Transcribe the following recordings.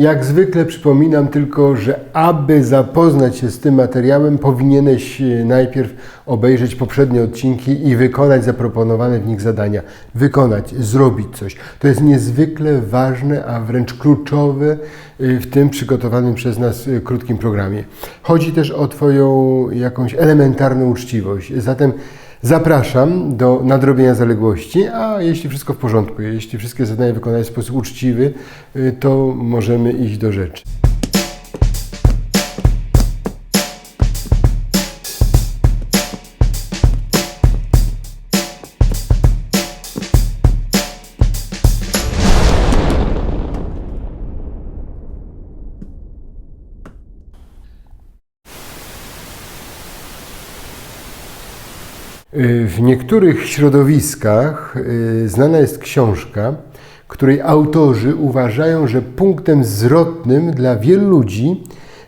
Jak zwykle przypominam tylko, że aby zapoznać się z tym materiałem, powinieneś e, najpierw obejrzeć poprzednie odcinki i wykonać zaproponowane w nich zadania. Wykonać, zrobić coś. To jest niezwykle ważne, a wręcz kluczowe e, w tym przygotowanym przez nas e, krótkim programie. Chodzi też o Twoją jakąś elementarną uczciwość. Zatem Zapraszam do nadrobienia zaległości, a jeśli wszystko w porządku, jeśli wszystkie zadania wykonane w sposób uczciwy, y, to możemy iść do rzeczy. W niektórych środowiskach y, znana jest książka, której autorzy uważają, że punktem zwrotnym dla wielu ludzi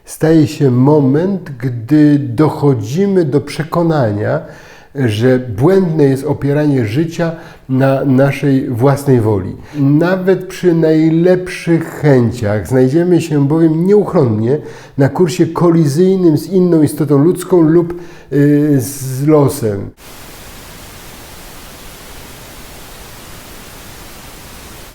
staje się moment, gdy dochodzimy do przekonania, że błędne jest opieranie życia na naszej własnej woli. Nawet przy najlepszych chęciach znajdziemy się bowiem nieuchronnie na kursie kolizyjnym z inną istotą ludzką lub y, z losem.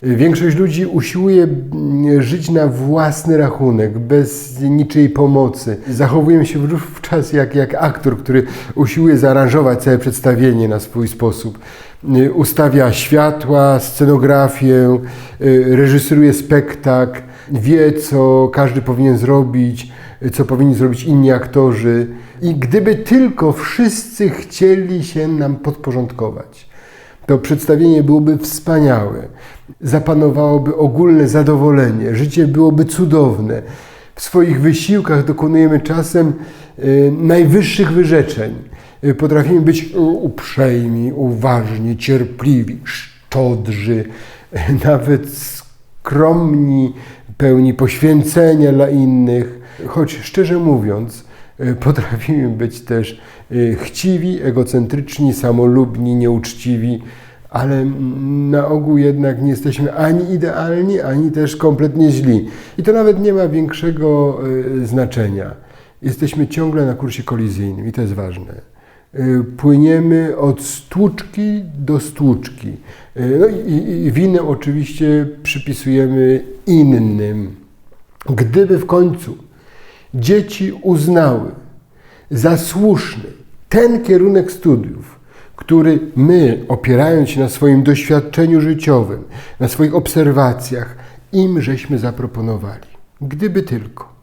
Większość ludzi usiłuje mm, żyć na własny rachunek, bez niczyjej pomocy. Zachowujemy się wówczas jak, jak aktor, który usiłuje zaaranżować całe przedstawienie na swój sposób. Y, Ustawia światła, scenografię, y, reżyseruje spektakl, wie, co każdy powinien zrobić, y, co powinni zrobić inni aktorzy. I gdyby tylko wszyscy chcieli się nam podporządkować, to przedstawienie byłoby wspaniałe. Zapanowałoby ogólne zadowolenie, życie byłoby cudowne. W swoich wysiłkach dokonujemy czasem najwyższych wyrzeczeń. Y, Potrafimy być uprzejmi, uważni, cierpliwi, szczodrzy, nawet skromni, pełni poświęcenia dla innych. Choć szczerze mówiąc, y, potrafimy być też y, chciwi, egocentryczni, samolubni, nieuczciwi, ale na ogół jednak nie jesteśmy ani idealni, ani też kompletnie źli. I to nawet nie ma większego znaczenia. Jesteśmy ciągle na kursie kolizyjnym i to jest ważne. Y, Płyniemy od stłuczki do stłuczki. Y, No i, i- winę oczywiście przypisujemy innym. Gdyby w końcu dzieci uznały za słuszny ten kierunek studiów, który my, opierając się na swoim doświadczeniu życiowym, na swoich obserwacjach, im żeśmy zaproponowali. Gdyby tylko.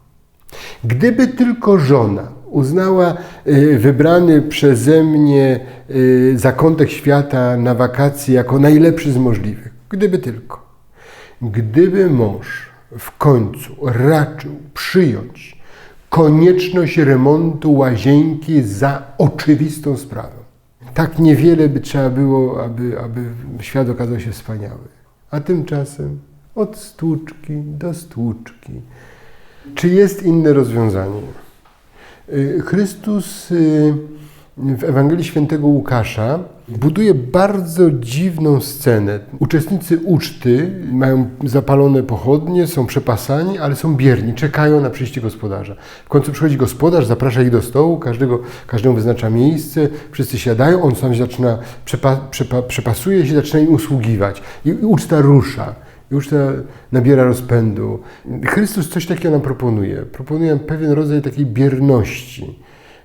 Gdyby tylko żona uznała y, wybrany przeze mnie y, zakątek świata na wakacje jako najlepszy z możliwych. Gdyby tylko. Gdyby mąż w końcu raczył przyjąć konieczność remontu łazienki za oczywistą sprawę. Tak niewiele by trzeba było, aby, aby świat okazał się wspaniały. A tymczasem od stłuczki do stłuczki. Czy jest inne rozwiązanie? Y, Chrystus y, w Ewangelii Świętego Łukasza buduje bardzo dziwną scenę. Uczestnicy uczty mają zapalone pochodnie, są przepasani, ale są bierni, czekają na przyjście gospodarza. W końcu przychodzi gospodarz, zaprasza ich do stołu, każdego, każdemu wyznacza miejsce, wszyscy siadają, on sam zaczyna, przepa, przepa, przepasuje się, zaczyna im usługiwać. I uczta rusza. Już ta nabiera rozpędu. Chrystus coś takiego nam proponuje. Proponuje nam pewien rodzaj takiej bierności,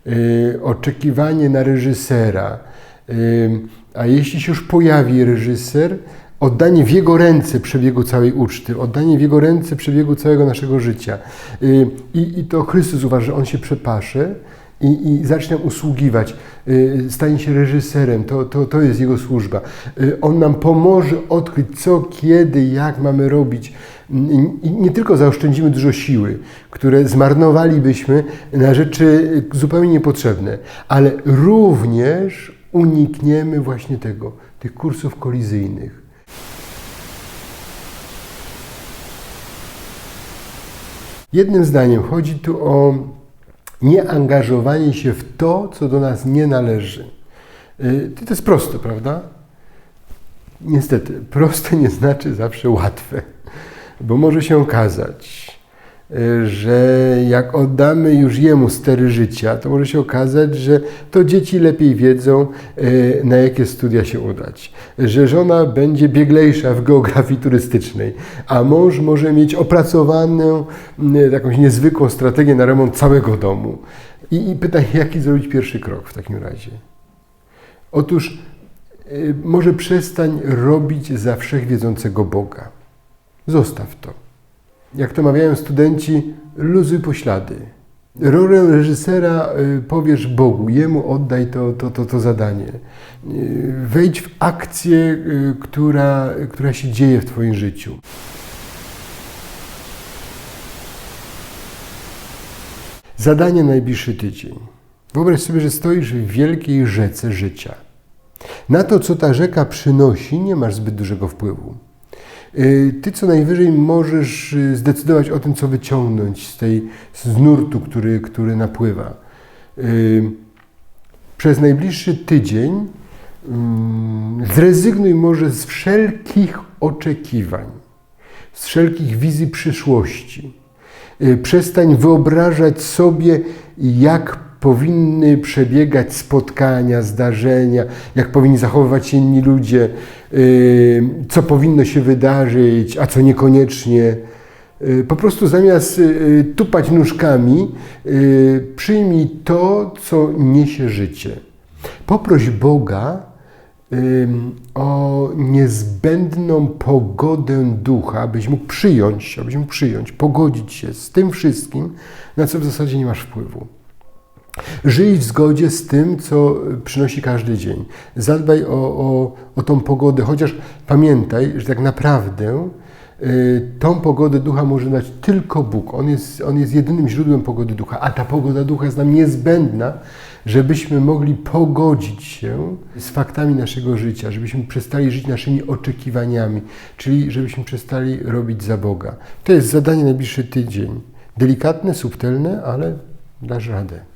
yy, oczekiwanie na reżysera. Yy, a jeśli się już pojawi reżyser, oddanie w jego ręce przebiegu całej uczty, oddanie w jego ręce przebiegu całego naszego życia. Yy, I, I to Chrystus uważa, że on się przepasze i, i usługiwać, y, stanie się reżyserem, to, to, to jest jego służba. Y, On nam pomoże odkryć, co, kiedy, jak mamy robić. I nie tylko zaoszczędzimy dużo siły, które zmarnowalibyśmy na rzeczy zupełnie niepotrzebne, ale również unikniemy właśnie tego, tych kursów kolizyjnych. Jednym zdaniem chodzi tu o nieangażowanie się w to, co do nas nie należy. Y, To jest proste, prawda? Niestety, proste nie znaczy zawsze łatwe, bo może się okazać, że jak oddamy już Jemu stery życia, to może się okazać, że to dzieci lepiej wiedzą, y, na jakie studia się udać. Że żona będzie bieglejsza w geografii turystycznej, a mąż może mieć opracowaną y, jakąś niezwykłą strategię na remont całego domu. I, i pytanie, jaki zrobić pierwszy krok w takim razie? Otóż y, może przestań robić za wszechwiedzącego Boga. Zostaw to. Jak to mawiają studenci, luzuj poślady. Rolę reżysera y, powiesz Bogu, Jemu oddaj to, to, to, to zadanie. Y, Wejdź w akcję, y, która, która się dzieje w Twoim życiu. Zadanie na najbliższy tydzień. Wyobraź sobie, że stoisz w wielkiej rzece życia. Na to, co ta rzeka przynosi, nie masz zbyt dużego wpływu. Y, Ty co najwyżej możesz y, zdecydować o tym, co wyciągnąć z tej z nurtu, który, który napływa. Y, Przez najbliższy tydzień mm, zrezygnuj może z wszelkich oczekiwań, z wszelkich wizji przyszłości. Przestań wyobrażać sobie, jak powinny przebiegać spotkania, zdarzenia, jak powinni zachowywać się inni ludzie, co powinno się wydarzyć, a co niekoniecznie. Y, Po prostu zamiast y, tupać nóżkami, y, przyjmij to, co niesie życie. Poproś Boga o niezbędną pogodę ducha, abyś mógł przyjąć, abyś mógł przyjąć, pogodzić się z tym wszystkim, na co w zasadzie nie masz wpływu. Żyj w zgodzie z tym, co przynosi każdy dzień. Zadbaj o, o, o tą pogodę, chociaż pamiętaj, że tak naprawdę y, tą pogodę ducha może dać tylko Bóg. On jest, on jest jedynym źródłem pogody ducha, a ta pogoda ducha jest nam niezbędna, żebyśmy mogli pogodzić się z faktami naszego życia, żebyśmy przestali żyć naszymi oczekiwaniami, czyli żebyśmy przestali robić za Boga. To jest zadanie na najbliższy tydzień. Delikatne, subtelne, ale dasz radę.